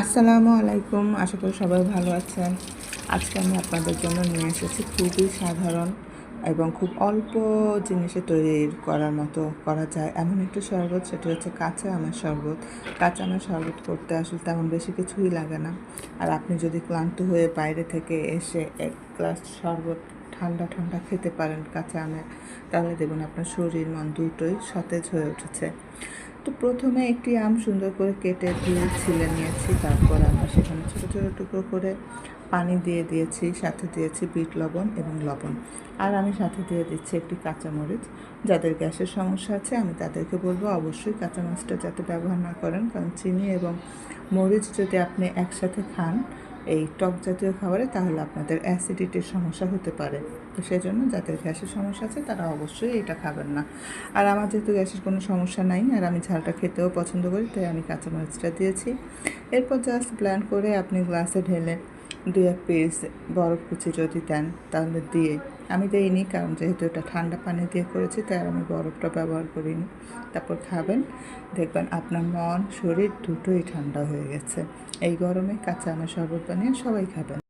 আসসালামু আলাইকুম, আশা করি সবাই ভালো আছেন। আজকে আমি আপনাদের জন্য নিয়ে এসেছি খুবই সাধারণ এবং খুব অল্প জিনিসে তৈরি করার মতো করা যায়। এমন একটি শরবত, সেটা হচ্ছে কাঁচা আমের শরবত। কাঁচা আমের শরবত করতে আসলে তেমন বেশি কিছুই লাগে না। আর আপনি যদি ক্লান্ত হয়ে বাইরে থেকে এসে এক গ্লাস শরবত ঠান্ডা ঠান্ডা খেতে পারেন কাঁচা আমের তাহলে দেখুন আপনার শরীর মন দুটোই সতেজ হয়ে উঠেছে। তো প্রথমে একটি আম সুন্দর করে কেটে দিয়ে ছিলে নিয়েছি, তারপর আমরা সেখানে ছোটো ছোটো টুকরো করে পানি দিয়ে দিয়েছি, সাথে দিয়েছি বিট লবণ এবং লবণ। আর আমি সাথে দিয়ে দিচ্ছি একটি কাঁচামরিচ। যাদের গ্যাসের সমস্যা আছে, আমি তাদেরকে বলব অবশ্যই কাঁচামরিচটা যাতে ব্যবহার না করেন, কারণ চিনি এবং মরিচ যদি আপনি একসাথে খান এই টক জাতীয় খাবারে তাহলে আপনাদের অ্যাসিডিটির সমস্যা হতে পারে। তো সেই জন্য যাদের গ্যাসের সমস্যা আছে, তারা অবশ্যই এটা খাবেন না। আর আমার যেহেতু গ্যাসের কোনো সমস্যা নাই, আর আমি ঝালটা খেতেও পছন্দ করি, তাই আমি কাঁচামরিচটা দিয়েছি। এরপর জাস্ট ব্ল্যান্ড করে আপনি গ্লাসে ঢেলে দু এক পিস বরফ কুচি যদি দেন, তাহলে দিয়ে। আমি দিইনি, কারণ যেহেতু এটা ঠান্ডা পানি দিয়ে করেছি, তাই আমি বরফটা ব্যবহার করিনি। তারপর খাবেন, দেখবেন আপনার মন, শরীর দুটোই ঠান্ডা হয়ে গেছে। এই গরমে কাঁচা আমের শরবত বানিয়ে সবাই খাবেন।